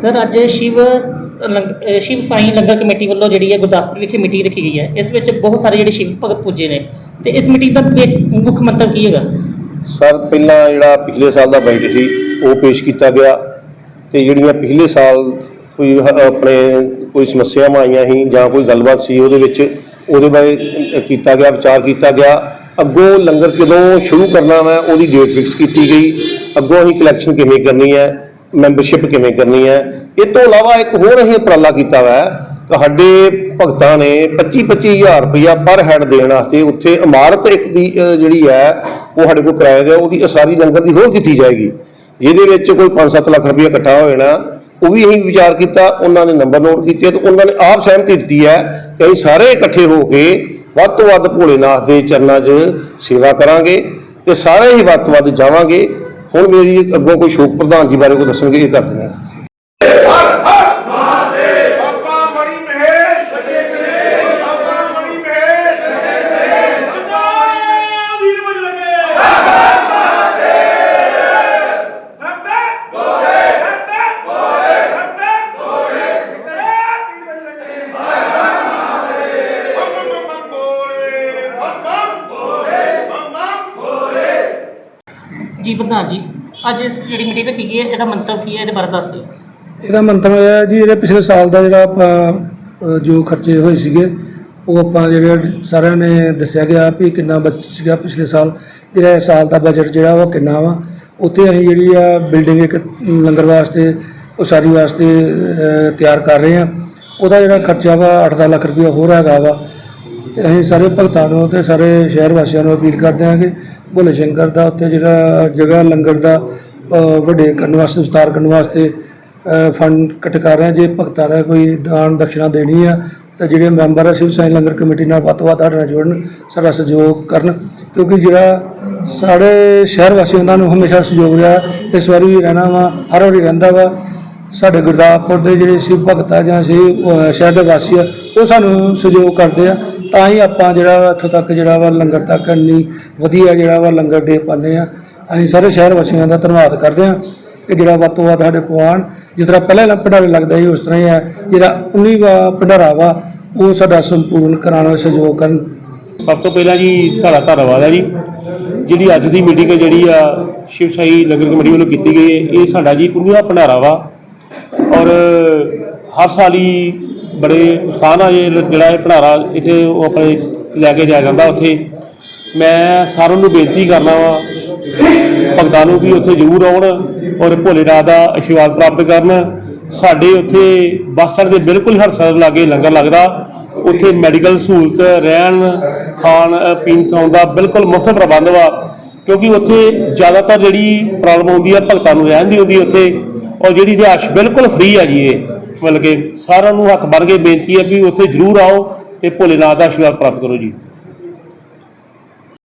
Sir ਅੱਜ ਸ਼ਿਵ ਲੰਗ- ਅਹ ਸ਼ਿਵ ਸਾਈ ਲੰਗਰ committee ਵੱਲੋਂ ਜਿਹੜੀ ਹੈ ਗੁਰਦਾਸਪੁਰ ਵਿਖੇ ਮੀਟਿੰਗ ਰੱਖੀ ਗਈ ਹੈ। ਇਸ ਵਿੱਚ ਬਹੁਤ ਸਾਰੇ ਜਿਹੜੇ ਸ਼ਿਵ ਭਗਤ ਪੁੱਜੇ ਨੇ। ਤੇ ਇਸ ਮੀਟਿੰਗ ਦਾ ਮੇ- ਮੁੱਖ ਮੰਤਵ ਕੀ ਹੈਗਾ? ਸਰ ਪਹਿਲਾਂ ਜਿਹੜਾ ਪਿਛਲੇ ਸਾਲ ਦਾ ਬਜਟ ਸੀ ਉਹ ਪੇਸ਼ ਕੀਤਾ ਗਿਆ। ਤੇ ਜਿਹੜੀਆਂ ਪਿਛਲੇ ਸਾਲ ਕੋਈ ਹ- ਆਪਣੇ ਕੋਈ ਸਮੱਸਿਆਵਾਂ ਆਈਆਂ ਸੀ ਜਾਂ ਕੋਈ ਗੱਲਬਾਤ ਸੀ ਉਹਦੇ ਵਿੱਚ ਉਹਦੇ ਬਾਰੇ ਅ, ਕੀਤਾ ਗਿਆ ਵਿਚਾਰ ਕੀਤਾ ਗਿਆ। ਅੱਗੋਂ ਲੰਗਰ ਕਦੋਂ ਸ਼ੁਰੂ ਕਰਨਾ ਵਾ ਉਹਦੀ ਡੇਟ ਫਿਕਸ ਕੀਤੀ ਗਈ। ਅੱਗੋਂ ਅਸੀਂ ਕਲੈਕਸ਼ਨ ਕਿਵੇਂ ਕਰਨੀ ਹੈ ਮੈਂਬਰਸ਼ਿਪ ਕਿਵੇਂ ਕਰਨੀ ਹੈ? ਇਹ ਤੋਂ ਇਲਾਵਾ ਇੱਕ ਹੋਰ ਅਸੀਂ ਉਪਰਾਲਾ ਕੀਤਾ ਵਾ ਕਿ ਸਾਡੇ ਭਗਤਾਂ ਨੇ 25 25000 ਰੁਪਇਆ ਪਰ ਹੈਡ ਦੇਣ ਵਾਸਤੇ ਉੱਥੇ ਇਮਾਰਤ ਇੱਕ ਦੀ ਜਿਹੜੀ ਹੈ, ਉਹ ਸਾਡੇ ਕੋਲ ਕਿਰਾਏ ਦੇ, ਉਹਦੀ ਅਸਾਰੀ ਲੰਗਰ ਦੀ ਹੋਰ ਕੀਤੀ ਜਾਏਗੀ। ਜਿਹਦੇ ਵਿੱਚ ਕੋਈ 5-7 ਲੱਖ ਰੁਪਇਆ ਇਕੱਠਾ ਹੋ ਜਾਣਾ, ਉਹ ਵੀ ਅਸੀਂ ਵਿਚਾਰ ਕੀਤਾ, ਉਹਨਾਂ ਦੇ ਨੰਬਰ ਨੋਟ ਕੀਤੇ ਤੇ ਉਹਨਾਂ ਨੇ ਆਪ ਸਹਿਮਤੀ ਦਿੱਤੀ ਹੈ ਕਿ ਅਸੀਂ ਸਾਰੇ ਇਕੱਠੇ ਹੋ ਕੇ ਵੱਧ ਤੋਂ ਵੱਧ ਭੋਲੇਨਾਥ ਦੇ ਚਰਨਾਂ 'ਚ ਸੇਵਾ ਕਰਾਂਗੇ ਤੇ ਸਾਰੇ ਹੀ ਵੱਧ ਤੋਂ ਵੱਧ ਜਾਵਾਂਗੇ। ਹੁਣ ਮੇਰੀ ਅੱਗੋਂ ਕੋਈ ਸ਼ੋਕ ਪ੍ਰਧਾਨ ਜੀ ਬਾਰੇ ਕੋਈ ਦੱਸਣਗੇ ਇਹ ਕਰ ਦਿੰਦੇ ਜੀ, ਪ੍ਰਧਾਨ ਜੀ, ਅੱਜ ਇਸ ਜਿਹੜੀ ਮੀਟਿੰਗ ਰੱਖੀ ਗਈ ਹੈ, ਇਹਦਾ ਮੰਤਵ ਕੀ ਹੈ, ਇਹਦੇ ਬਾਰੇ ਦੱਸ ਦਿਓ। ਇਹਦਾ ਮੰਤਵ ਇਹ ਹੈ ਜੀ ਜਿਹੜੇ ਪਿਛਲੇ ਸਾਲ ਦਾ ਜਿਹੜਾ ਆਪਾਂ ਜੋ ਖਰਚੇ ਹੋਏ ਸੀਗੇ, ਉਹ ਆਪਾਂ ਜਿਹੜੇ ਸਾਰਿਆਂ ਨੇ ਦੱਸਿਆ ਗਿਆ ਵੀ ਕਿੰਨਾ ਬਜਟ ਸੀਗਾ ਪਿਛਲੇ ਸਾਲ। ਜਿਹੜਾ ਇਸ ਸਾਲ ਦਾ ਬਜਟ ਜਿਹੜਾ ਉਹ ਕਿੰਨਾ ਵਾ, ਉੱਥੇ ਅਸੀਂ ਜਿਹੜੀ ਆ ਬਿਲਡਿੰਗ ਇੱਕ ਲੰਗਰ ਵਾਸਤੇ, ਉਸਾਰੀ ਵਾਸਤੇ ਤਿਆਰ ਕਰ ਰਹੇ ਆ ਉਹਦਾ ਜਿਹੜਾ ਖਰਚਾ ਵਾ 8 ਲੱਖ ਰੁਪਇਆ ਹੋਰ ਹੈਗਾ ਵਾ। ਤੇ ਅਸੀਂ ਸਾਰੇ ਭਗਤਾਂ ਨੂੰ ਤੇ ਸਾਰੇ ਸ਼ਹਿਰ ਵਾਸੀਆਂ ਨੂੰ ਅਪੀਲ ਕਰਦੇ ਹਾਂ ਕਿ ਭੋਲੇ ਸ਼ੰਕਰ ਦਾ, ਉੱਥੇ ਜਿਹੜਾ ਜਗ੍ਹਾ ਲੰਗਰ ਦਾ ਵੱਡੇ ਕਰਨ ਵਾਸਤੇ, ਵਿਸਤਾਰ ਕਰਨ ਵਾਸਤੇ ਫੰਡ ਇਕੱਠ ਕਰ ਰਹੇ ਜੇ ਭਗਤਾਂ ਨੇ ਕੋਈ ਦਾਨ ਦਕਸ਼ਨਾ ਦੇਣੀ ਆ, ਤਾਂ ਜਿਹੜੇ ਮੈਂਬਰ ਆ, ਸ਼ਿਵ ਸਾਈ ਲੰਗਰ ਕਮੇਟੀ ਨਾਲ ਵੱਧ ਤੋਂ ਵੱਧ ਸਾਡੇ ਨਾਲ ਜੁੜਨ, ਸਾਡਾ ਸਹਿਯੋਗ ਕਰਨ। ਕਿਉਂਕਿ ਜਿਹੜਾ ਸਾਡੇ ਸ਼ਹਿਰ ਵਾਸੀਆਂ ਦਾ ਨੂੰ ਹਮੇਸ਼ਾ ਸਹਿਯੋਗ ਰਿਹਾ, ਇਸ ਵਾਰੀ ਵੀ ਰਹਿਣਾ ਵਾ, ਹਰ ਵਾਰੀ ਰਹਿੰਦਾ ਵਾ। ਸਾਡੇ ਗੁਰਦਾਸਪੁਰ ਦੇ ਜਿਹੜੇ ਸ਼ਿਵ ਭਗਤ ਆ ਜਾਂ ਸ਼ਿਵ ਸ਼ਹਿਰ ਦੇ ਵਾਸੀ ਆ, ਉਹ ਸਾਨੂੰ ਸਹਿਯੋਗ ਕਰਦੇ ਆ। ਤਾਂ ਹੀ ਆਪਾਂ ਜਿਹੜਾ ਵਾ ਇੱਥੋਂ ਤੱਕ ਜਿਹੜਾ ਵਾ ਲੰਗਰ ਤੱਕ ਇੰਨੀ ਵਧੀਆ ਜਿਹੜਾ ਵਾ ਲੰਗਰ ਦੇ ਪਾਉਂਦੇ ਆ ਅਸੀਂ ਸਾਰੇ ਸ਼ਹਿਰ ਵਾਸੀਆਂ ਦਾ ਧੰਨਵਾਦ ਕਰਦੇ ਹਾਂ ਕਿ ਜਿਹੜਾ ਵੱਧ ਤੋਂ ਵੱਧ ਸਾਡੇ ਪਵਾਨ ਜਿਸ ਤਰ੍ਹਾਂ ਪਹਿਲਾਂ ਭੰਡਾਰੇ ਲੱਗਦਾ ਸੀ, ਉਸ ਤਰ੍ਹਾਂ ਹੀ ਹੈ ਜਿਹੜਾ 19ਵਾਂ ਭੰਡਾਰਾ ਵਾ, ਉਹ ਸਾਡਾ ਸੰਪੂਰਨ ਕਰਾਉਣ ਵਿੱਚ ਸਹਿਯੋਗ ਕਰਨ। ਸਭ ਤੋਂ ਪਹਿਲਾਂ ਜੀ ਤੁਹਾਡਾ ਧੰਨਵਾਦ ਹੈ ਜੀ। ਜਿਹੜੀ ਅੱਜ ਦੀ ਮੀਟਿੰਗ ਜਿਹੜੀ ਆ ਸ਼ਿਵ ਸਾਈ ਲੰਗਰ ਕਮੇਟੀ ਵੱਲੋਂ ਕੀਤੀ ਗਈ ਹੈ, ਇਹ ਸਾਡਾ ਜੀ 19ਵਾਂ ਭੰਡਾਰਾ ਵਾ। ਔਰ ਹਰ ਸਾਲ ਹੀ ਬੜੇ ਉਤਸ਼ਾਹ ਨਾਲ ਇਹ ਜਿਹੜਾ ਇਹ ਭੰਡਾਰਾ ਇੱਥੇ ਉਹ ਆਪਣੇ ਲੈ ਕੇ ਜਾਇਆ ਜਾਂਦਾ ਉੱਥੇ। ਮੈਂ ਸਾਰਿਆਂ ਨੂੰ ਬੇਨਤੀ ਕਰਨਾ ਵਾ, ਭਗਤਾਂ ਨੂੰ ਵੀ ਉੱਥੇ ਜ਼ਰੂਰ ਆਉਣ ਔਰ ਭੋਲੇਨਾਥ ਦਾ ਆਸ਼ੀਰਵਾਦ ਪ੍ਰਾਪਤ ਕਰਨ। ਸਾਡੇ ਉੱਥੇ ਬੱਸ ਸਟੈਂਡ ਦੇ ਬਿਲਕੁਲ ਹਰ ਸਾਲ ਲਾਗੇ ਲੰਗਰ ਲੱਗਦਾ। ਉੱਥੇ ਮੈਡੀਕਲ ਸਹੂਲਤ, ਰਹਿਣ, ਖਾਣ ਪੀਣ ਸੌਣ ਦਾ ਬਿਲਕੁਲ ਮੁਫਤ ਪ੍ਰਬੰਧ ਵਾ। ਕਿਉਂਕਿ ਉੱਥੇ ਜ਼ਿਆਦਾਤਰ ਜਿਹੜੀ ਪ੍ਰੋਬਲਮ ਆਉਂਦੀ ਆ ਭਗਤਾਂ ਨੂੰ ਰਹਿਣ ਦੀ ਹੁੰਦੀ ਉੱਥੇ। ਔਰ ਜਿਹੜੀ ਰਿਹਾਇਸ਼ ਬਿਲਕੁਲ ਫ੍ਰੀ ਆ ਜੀ ਇਹ। ਮਤਲਬ ਕਿ ਸਾਰਿਆਂ ਨੂੰ ਹੱਥ ਬੰਨ੍ਹ ਕੇ ਬੇਨਤੀ ਹੈ ਵੀ ਉੱਥੇ ਜ਼ਰੂਰ ਆਓ ਤੇ ਭੋਲੇਨਾਥ ਦਾ ਆਸ਼ੀਰਵਾਦ ਪ੍ਰਾਪਤ ਕਰੋ ਜੀ।